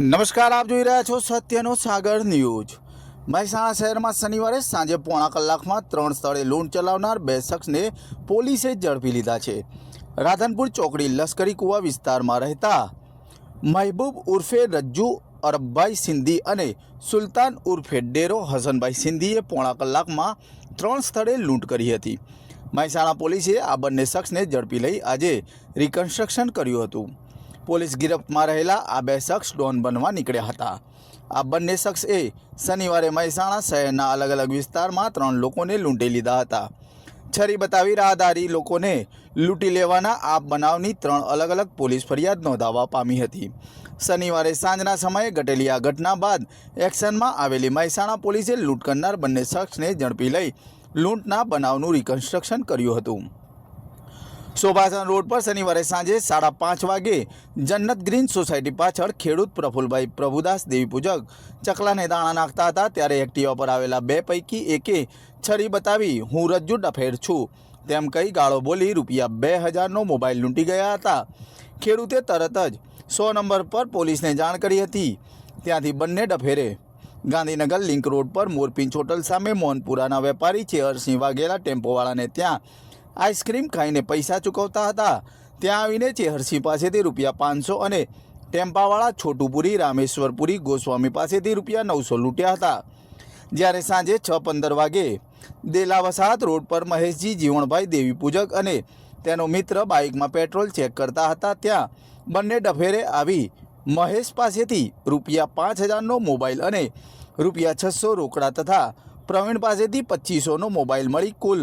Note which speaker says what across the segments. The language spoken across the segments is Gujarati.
Speaker 1: નમસ્કાર, આપ જોઈ રહ્યા છો સત્યનો સાગર ન્યૂઝ. મહેસાણા શહેરમાં શનિવારે સાંજે પોણા કલાકમાં ત્રણ સ્થળે લૂંટ ચલાવનાર બે શખ્સને પોલીસે ઝડપી લીધા છે. રાધનપુર ચોકડી લશ્કરી કુવા વિસ્તારમાં રહેતા મહેબૂબ ઉર્ફે રજ્જુ, અરબભાઈ સિંધી અને સુલતાન ઉર્ફે ડેરો હસનભાઈ સિંધીએ પોણા કલાકમાં ત્રણ સ્થળે લૂંટ કરી હતી. મહેસાણા પોલીસે આ બંને શખ્સને ઝડપી લઈ આજે રિકન્સ્ટ્રક્શન કર્યું હતું. પોલીસ ગિરફ્તમાં રહેલા આ બે શખ્સ ડોન બનવા નીકળ્યા હતા. આ બંને શખ્સે શનિવારે મહેસાણા શહેરના અલગ અલગ વિસ્તારમાં ત્રણ લોકોને લૂંટી લીધા હતા. છરી બતાવી રાહદારી લોકોને લૂંટી લેવાના આ બનાવની ત્રણ અલગ અલગ પોલીસ ફરિયાદ નોંધાવવા પામી હતી. શનિવારે સાંજના સમયે ઘટેલી આ ઘટના બાદ એક્શનમાં આવેલી મહેસાણા પોલીસે લૂંટ કરનાર બંને શખ્સને ઝડપી લઈ લૂંટના બનાવનું રિકન્સ્ટ્રક્શન કર્યું હતું. શોભાસન રોડ પર શનિવારે સાંજે સાડા પાંચ વાગે જન્નત ગ્રીન સોસાયટી પાછળ ખેડૂત પ્રફુલભાઈ પ્રભુદાસ દેવી પૂજક ચકલાને દાણા નાખતા હતા ત્યારે એક્ટિવા પર આવેલા બે પૈકી એકે છરી બતાવી, હું રજ્જુ ડફેર છું. તેમ કહી ગાળો બોલી રૂપિયા બે હજારનો મોબાઈલ લૂંટી ગયા હતા. ખેડૂતે તરત જ સો નંબર પર પોલીસને જાણ કરી હતી. ત્યાંથી બંને ડફેરે. ગાંધીનગર લિંક રોડ પર મોરપિંચ હોટલ સામે મોહનપુરાના વેપારી ચેહરસિંહ વાઘેલા ટેમ્પોવાળાને ત્યાં આઈસ્ક્રીમ ખાઈને પૈસા ચૂકવતા હતા. ત્યાં આવીને ચેહરસિંહ પાસેથી રૂપિયા પાંચસો અને ટેમ્પાવાળા છોટુપુરી, રામેશ્વરપુરી, ગોસ્વામી પાસેથી રૂપિયા નવસો લૂંટ્યા હતા. જ્યારે સાંજે છ પંદર વાગે દેલા વસાહત રોડ પર મહેશજી, જીવણભાઈ, દેવી પૂજક અને તેનો મિત્ર બાઇકમાં પેટ્રોલ ચેક કરતા હતા ત્યાં બંને ડફેરે આવી મહેશ પાસેથી રૂપિયા પાંચ હજારનો મોબાઈલ અને રૂપિયા છસો રોકડા તથા પ્રવીણ પાસેથી પચીસોનો મોબાઈલ મળી કુલ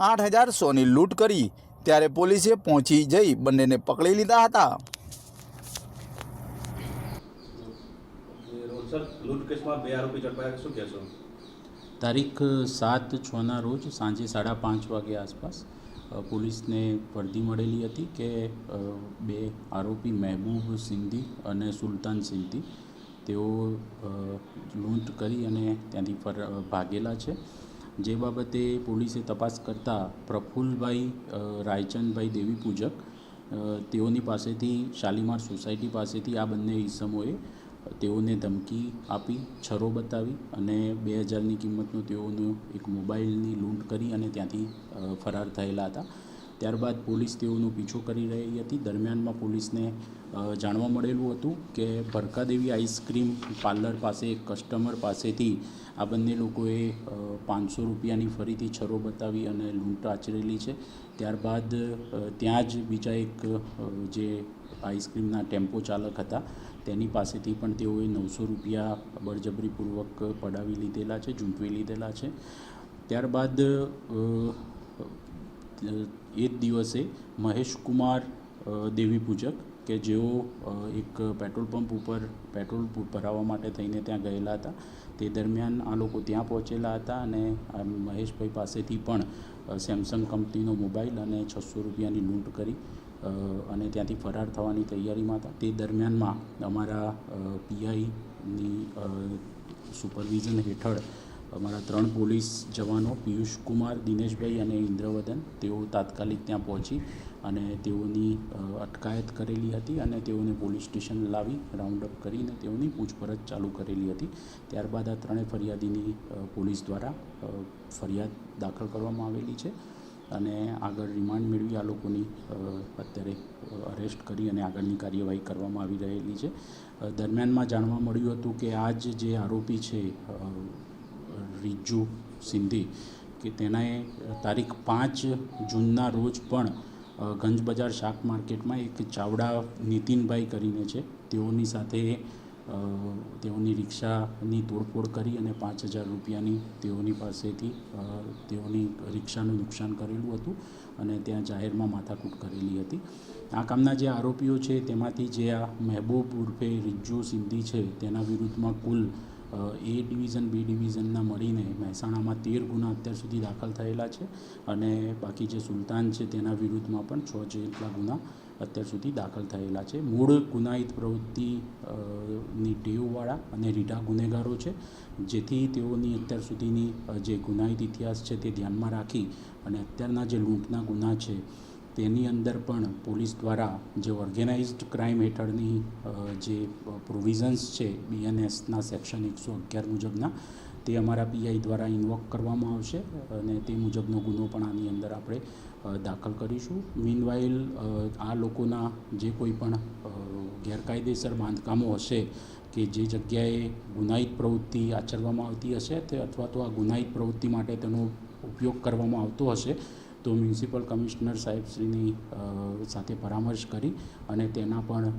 Speaker 1: આઠ હજાર સોની લૂંટ કરી ત્યારે પોલીસે પહોંચી જઈ બંનેને પકડી લીધા હતા.
Speaker 2: તારીખ સાત છના રોજ સાંજે સાડા પાંચ વાગે આસપાસ પોલીસને વર્દી મળેલી હતી કે બે આરોપી મહેબૂબ સિંધી અને સુલતાન સિંધી, તેઓ લૂંટ કરી અને ત્યાંથી ભાગેલા છે. જે બાબતે પોલીસે તપાસ કરતાં પ્રફુલભાઈ રાયચંદભાઈ દેવી પૂજક તેઓની પાસેથી, શાલીમાર સોસાયટી પાસેથી આ બંને ઇસમોએ તેઓને ધમકી આપી, છરો બતાવી અને બે હજારની કિંમતનો તેઓનો એક મોબાઈલની લૂંટ કરી અને ત્યાંથી ફરાર થયેલા હતા. ત્યારબાદ પોલીસ તેઓનો પીછો કરી રહી હતી. દરમિયાનમાં પોલીસને જાણવા મળેલું હતું કે ભરકાદેવી આઈસ્ક્રીમ પાર્લર પાસે એક કસ્ટમર પાસેથી આ બંને લોકોએ પાંચસો રૂપિયાની ફરીથી છરો બતાવી અને લૂંટ આચરેલી છે. ત્યારબાદ ત્યાં જ બીજા એક જે આઈસ્ક્રીમના ટેમ્પો ચાલક હતા, તેની પાસેથી પણ તેઓએ નવસો રૂપિયા બળજબરીપૂર્વક પડાવી લીધેલા છે, ઝૂંટવી લીધેલા છે. ત્યારબાદ એ જ દિવસે મહેશ કુમાર દેવી પૂજક કે જેઓ એક પેટ્રોલ પંપ ઉપર પેટ્રોલ ભરાવવા માટે થઈને ત્યાં ગયેલા હતા. તે દરમિયાન આ લોકો ત્યાં પહોંચેલા હતા અને મહેશભાઈ પાસેથી પણ સેમસંગ કંપનીનો મોબાઈલ અને છસો રૂપિયાની લૂંટ કરી અને ત્યાંથી ફરાર થવાની તૈયારીમાં હતા. તે દરમિયાનમાં અમારા પીઆઈની સુપરવિઝન હેઠળ અમારા ત્રણ પોલીસ જવાનો, પિયુષ કુમાર, દિનેશભાઈ અને ઇન્દ્રવદન, તેઓ તાત્કાલિક ત્યાં પહોંચી અને તેઓની અટકાયત કરેલી હતી અને તેઓને પોલીસ સ્ટેશન લાવી રાઉન્ડ અપ કરીને તેઓની પૂછપરછ ચાલુ કરેલી હતી. ત્યારબાદ આ ત્રણેય ફરિયાદીની પોલીસ દ્વારા ફરિયાદ દાખલ કરવામાં આવેલી છે અને આગળ રિમાન્ડ મેળવી આ લોકોની અત્યારે અરેસ્ટ કરી અને આગળની કાર્યવાહી કરવામાં આવી રહેલી છે. દરમિયાનમાં જાણવા મળ્યું હતું કે આ જ આરોપી છે રીજુ સિંધી કે તેનાએ તારીખ પાંચ જૂનના રોજ પણ ગંજ બજાર શાક માર્કેટમાં એક ચાવડા નીતિનભાઈ કરીને છે. તેઓની સાથે તેઓની રિક્ષાની તોડફોડ કરી અને પાંચ હજાર રૂપિયાની તેઓની પાસેથી તેઓની રિક્ષાનું નુકસાન કરેલું હતું અને ત્યાં જાહેરમાં માથાકૂટ કરેલી હતી. આ કામના જે આરોપીઓ છે તેમાંથી જે આ મહેબૂબ ઉર્ફે રિજ્જુ સિંધી છે, તેના વિરુદ્ધમાં કુલ એ ડિવિઝન, બી ડિવિઝનના મળીને મહેસાણામાં તેર ગુના અત્યાર સુધી દાખલ થયેલા છે અને બાકી જે સુલતાન છે તેના વિરુદ્ધમાં પણ છ જેટલા ગુના અત્યાર સુધી દાખલ થયેલા છે. મૂળ ગુનાહિત પ્રવૃત્તિ ની ટેવવાળા અને રીઢા ગુનેગારો છે, જેથી તેઓની અત્યાર સુધીની જે ગુનાહિત ઇતિહાસ છે તે ધ્યાનમાં રાખી અને અત્યારના જે લૂંટના ગુના છે તેની અંદર પણ પોલીસ દ્વારા જે ઓર્ગેનાઇઝડ ક્રાઇમ હેઠળની જે પ્રોવિઝન્સ છે બીએનએસના સેક્શન એકસો અગિયાર મુજબના, તે અમારા પીઆઈ દ્વારા ઇન્વોક કરવામાં આવશે અને તે મુજબનો ગુનો પણ આની અંદર આપણે દાખલ કરીશું. મીનવાઇલ આ લોકોના જે કોઈ પણ ગેરકાયદેસર બાંધકામો હશે કે જે જગ્યાએ ગુનાહિત પ્રવૃત્તિ આચરવામાં આવતી હશે તે અથવા તો આ ગુનાહિત પ્રવૃત્તિ માટે તેનો ઉપયોગ કરવામાં આવતો હશે તો મ્યુનિસિપલ કમિશનર સાહેબશ્રીની સાથે પરામર્શ કરી અને તેના પણ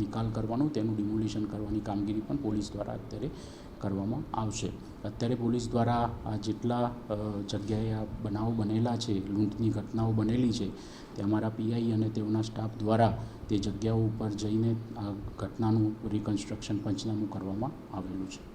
Speaker 2: નિકાલ કરવાનું, તેનું ડિમોલિશન કરવાની કામગીરી પણ પોલીસ દ્વારા અત્યારે કરવામાં આવશે. અત્યારે પોલીસ દ્વારા આ જેટલા જગ્યાએ આ બનાવો બનેલા છે, લૂંટની ઘટનાઓ બનેલી છે, તે અમારા પીઆઈ અને તેઓના સ્ટાફ દ્વારા તે જગ્યાઓ ઉપર જઈને આ ઘટનાનું રિકન્સ્ટ્રક્શન પંચનામું કરવામાં આવેલું છે.